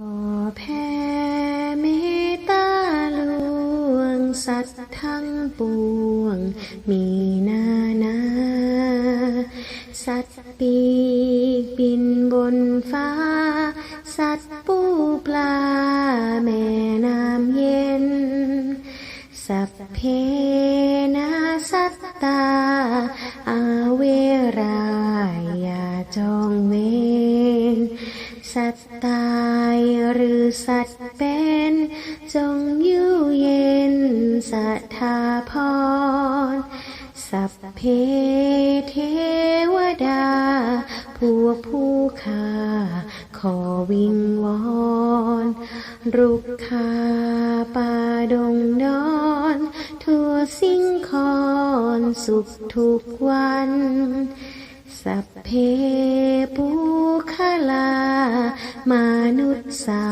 ขอแผ่เมตตาลวง สัตว์ทั้งปวง มีนานา สัตว์ปีกบินบนฟ้า สัตว์ปูปลา แม่น้ำเย็น สัพเพนาสัตตา จงอยู่เย็นสัทธาพร สัพเพเทวดา พวกผู้ค่าขอวิงวอนรุกขาป่าดงดอนทั่วสิ่งคอนสุขทุกวัน สัพเพปุคลามนุษย์สา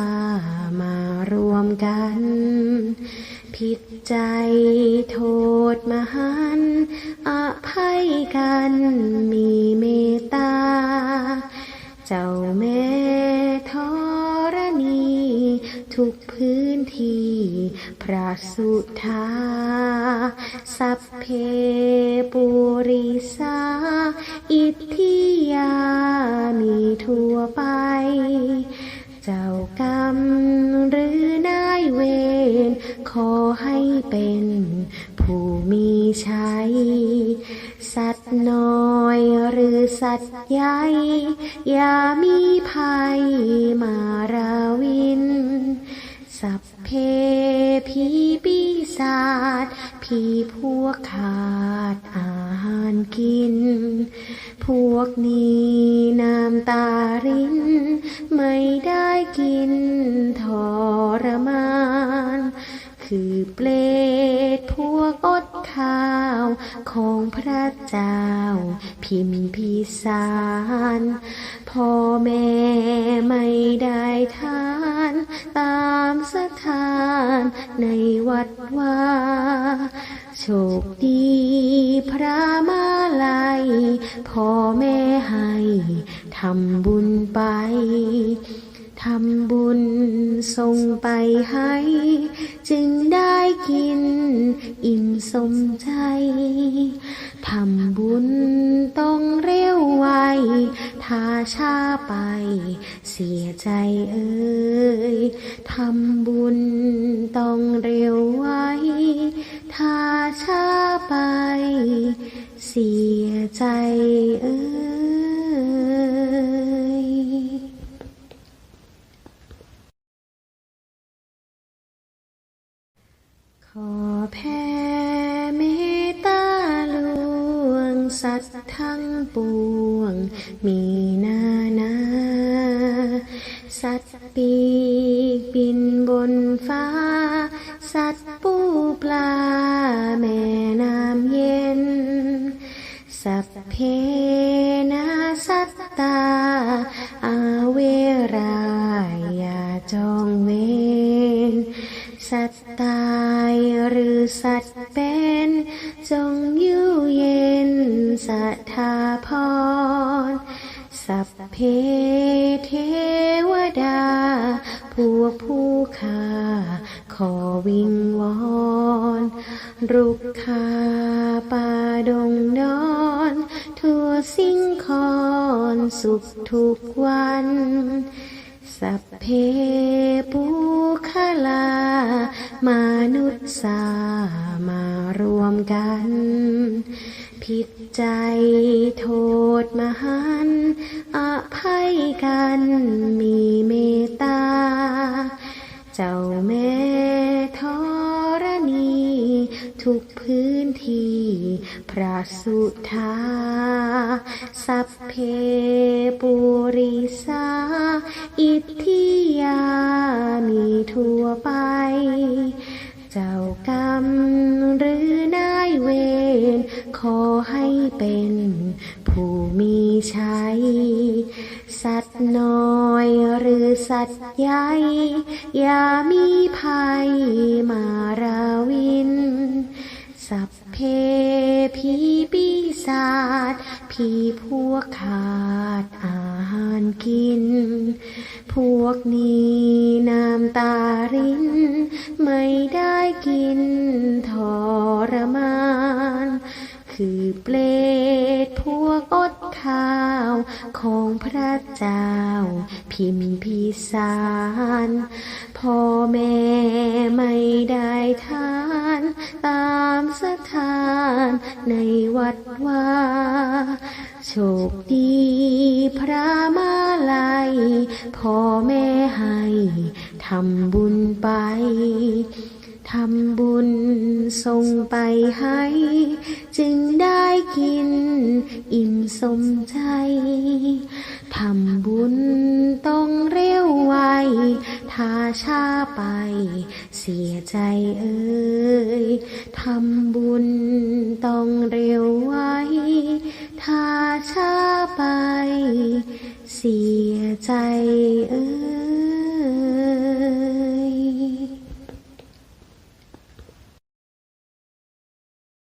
มา รวมกัน ผิดใจโทษมหันต์อภัยกันมีเมตตา เจ้าแม่ธรณี ทุกพื้นที่ พระสุธา สัพเพปุริสา อิทธิยามีทั่วไป เจ้ากรรมหรือนายเวรขอให้เป็นผู้มีชัย สัตว์น้อยหรือสัตว์ใหญ่ อย่ามีภัยมาราวิน สัพเพผีปีศาจผีพวกขาดอาหารกิน พวกนี้น้ำตาริน ไม่ได้กินทรมาน คือเปรตพวกอดข้าวของพระเจ้า พิมพิสารพ่อแม่ไม่ได้ทาน ตามสถานในวัดว่าโชคดีพระมาลัยพ่อแม่ให้ทำบุญไป ทำบุญส่งไปให้ จึงได้กินอิ่มสมใจ ทำบุญต้องเร็วไวถ้าช้าไปเสียใจเอ่ยทำบุญต้องเร็วไวถ้าช้าไป เสียใจเอ่ย ขอแผ่เมตตาลวง สัตว์ทั้งปวง มีนานา สัตว์ปีกบินบนฟ้า สัตว์ปูปลา แม่น้ำเย็น สัพเพนาสัตตา สัทธาพร สัพเพเทวดา พวกผู้ค่าขอวิงวอนรุกขาป่าดงดอน ทั่วสิ่งคอนสุขทุกวัน สัพเพปุคลามนุษย์สามารวมกัน ใจโทษมหันอภัยกันมีเมตตา เจ้าแม่ธรณี ทุกพื้นที่ พระสุธา สัพเพปุริสา อิทธิยา มีทั่วไป เจ้ากรรม ให้เป็นผู้มีชัย สัตว์น้อยหรือสัตว์ใหญ่ อย่ามีภัยมาราวิน สัพเพผีปีศาจผีพวกขาดอาหารกิน พวกนี้น้ำตาริน ไม่ได้กินทรมาน คือเปรตพวกอดข้าวของพระเจ้า พิมพิสารพ่อแม่ไม่ได้ทาน ตามสถานในวัดว่าโชคดีพระมาลัยพ่อแม่ให้ทำบุญไป ทำบุญส่งไปให้ จึงได้กินอิ่มสมใจ ทำบุญต้องเร็วไวถ้าช้าไปเสียใจเอ่ยทำบุญต้องเร็วไวถ้าช้าไปเสียใจเอ่